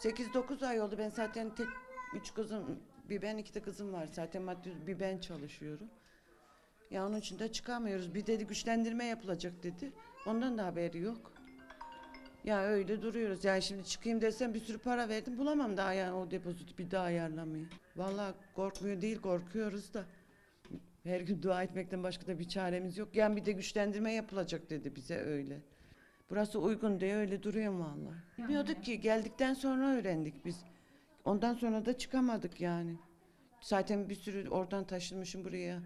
8-9 ay oldu ben zaten tek 3 kızım, bir ben iki de kızım var. Zaten maddi bir ben çalışıyorum. Ya onun için de çıkamıyoruz. Bir dedi güçlendirme yapılacak dedi. Ondan da haberi yok. Ya öyle duruyoruz. Yani şimdi çıkayım desem bir sürü para verdim. Bulamam daha yani o depoziti bir daha ayarlamayı. Vallahi korkmuyor değil korkuyoruz da. Her gün dua etmekten başka da bir çaremiz yok. Yani bir de güçlendirme yapılacak dedi bize öyle. Burası uygun diye öyle duruyor vallahi. Bilmiyorduk ki geldikten sonra öğrendik biz. Ondan sonra da çıkamadık yani. Zaten bir sürü oradan taşınmışım buraya.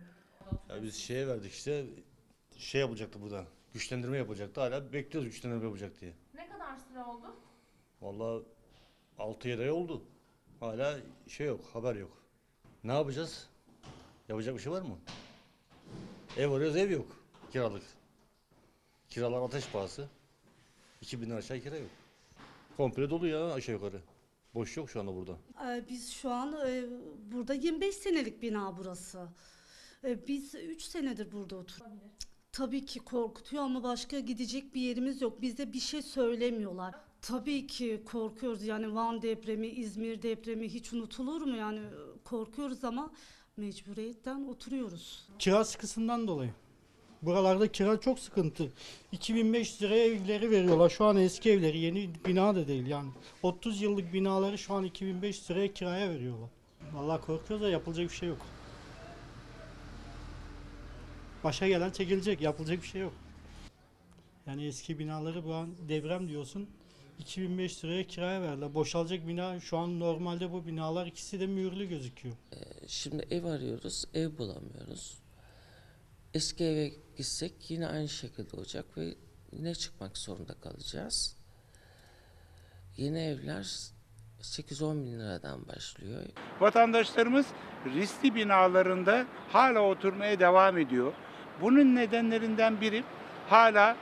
Ya biz şeye verdik işte şey yapacaktı burada. Güçlendirme yapacaktı. Hala bekliyoruz güçlendirme yapacak diye. Ne kadar süre oldu? Vallahi 6-7 ay oldu. Hala şey yok, haber yok. Ne yapacağız? Yapacak bir şey var mı? Ev arıyoruz, ev yok. Kiralık. Kiralar ateş pahası. 2000 lira aşağı kira yok. Komple dolu ya aşağı yukarı. Boş yok şu anda burada. Ee, Biz şu an e, burada 25 senelik bina burası. Ee, Biz 3 senedir burada oturuyoruz. Tabii ki korkutuyor ama başka gidecek bir yerimiz yok. Bize bir şey söylemiyorlar. Tabii ki korkuyoruz yani Van depremi, İzmir depremi hiç unutulur mu? Yani korkuyoruz ama mecburiyetten oturuyoruz. Kira sıkısından dolayı. Buralarda kira çok sıkıntı. 2500 liraya evleri veriyorlar. Şu an eski evleri yeni bina da değil yani. 30 yıllık binaları şu an 2500 liraya kiraya veriyorlar. Vallahi korkuyoruz da yapılacak bir şey yok. Başa gelen çekilecek. Yapılacak bir şey yok. Yani eski binaları bu an devrem diyorsun. 2500 liraya kiraya verdiler. Boşalacak bina şu an normalde bu binalar ikisi de mühürlü gözüküyor. Şimdi ev arıyoruz, ev bulamıyoruz. Eski eve gitsek yine aynı şekilde olacak ve yine çıkmak zorunda kalacağız. Yeni evler 8-10 bin liradan başlıyor. Vatandaşlarımız riskli binalarında hala oturmaya devam ediyor. Bunun nedenlerinden biri hala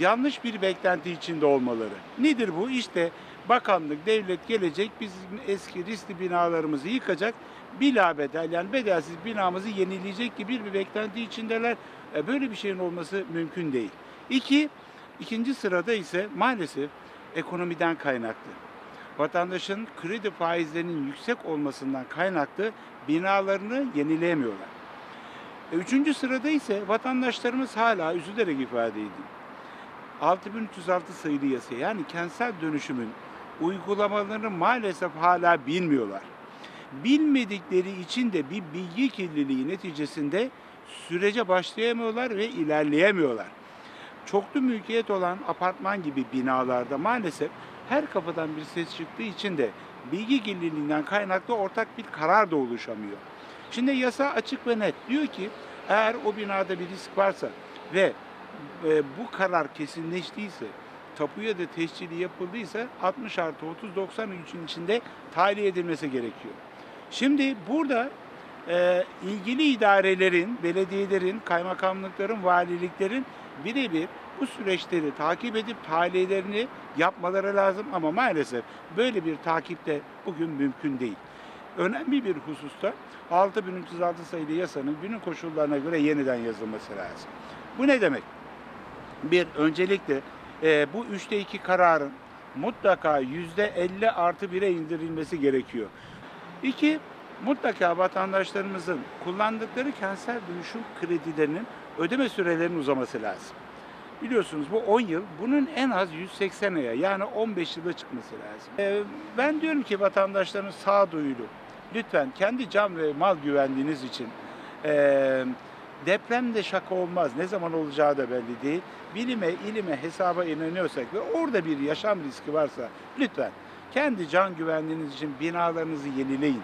yanlış bir beklenti içinde olmaları. Nedir bu? İşte bakanlık, devlet gelecek bizim eski riskli binalarımızı yıkacak. Bilabedel yani bedelsiz binamızı yenileyecek gibi bir beklenti içindeler. E, Böyle bir şeyin olması mümkün değil. İki, ikinci sırada ise maalesef ekonomiden kaynaklı vatandaşın kredi faizlerinin yüksek olmasından kaynaklı binalarını yenileyemiyorlar. E, Üçüncü sırada ise vatandaşlarımız hala üzülerek ifade edeyim. 6306 sayılı yasa yani kentsel dönüşümün uygulamalarını maalesef hala bilmiyorlar. Bilmedikleri için de bir bilgi kirliliği neticesinde sürece başlayamıyorlar ve ilerleyemiyorlar çoklu mülkiyet olan apartman gibi binalarda maalesef her kapıdan bir ses çıktığı için de bilgi kirliliğinden kaynaklı ortak bir karar da oluşamıyor. Şimdi yasa açık ve net diyor ki eğer o binada bir risk varsa ve e, bu karar kesinleştiyse tapuya da tescili yapıldıysa 60 artı 30 93'ün içinde tahliye edilmesi gerekiyor. Şimdi burada e, ilgili idarelerin, belediyelerin, kaymakamlıkların, valiliklerin birebir bu süreçleri takip edip tahliyelerini yapmaları lazım ama maalesef böyle bir takip de bugün mümkün değil. Önemli bir hususta 6306 sayılı yasanın günün koşullarına göre yeniden yazılması lazım. Bu ne demek? Bir, öncelikle e, bu üçte iki kararın mutlaka yüzde 50 artı 1'e indirilmesi gerekiyor. İki, mutlaka vatandaşlarımızın kullandıkları kentsel dönüşüm kredilerinin ödeme sürelerinin uzaması lazım. Biliyorsunuz bu 10 yıl, bunun en az 180 aya yani 15 yıla çıkması lazım. Ee, ben diyorum ki vatandaşların sağduyulu, lütfen kendi can ve mal güvenliğiniz için ee, depremde şaka olmaz, ne zaman olacağı da belli değil. Bilime, ilime, hesaba inanıyorsak ve orada bir yaşam riski varsa lütfen kendi can güvenliğiniz için binalarınızı yenileyin.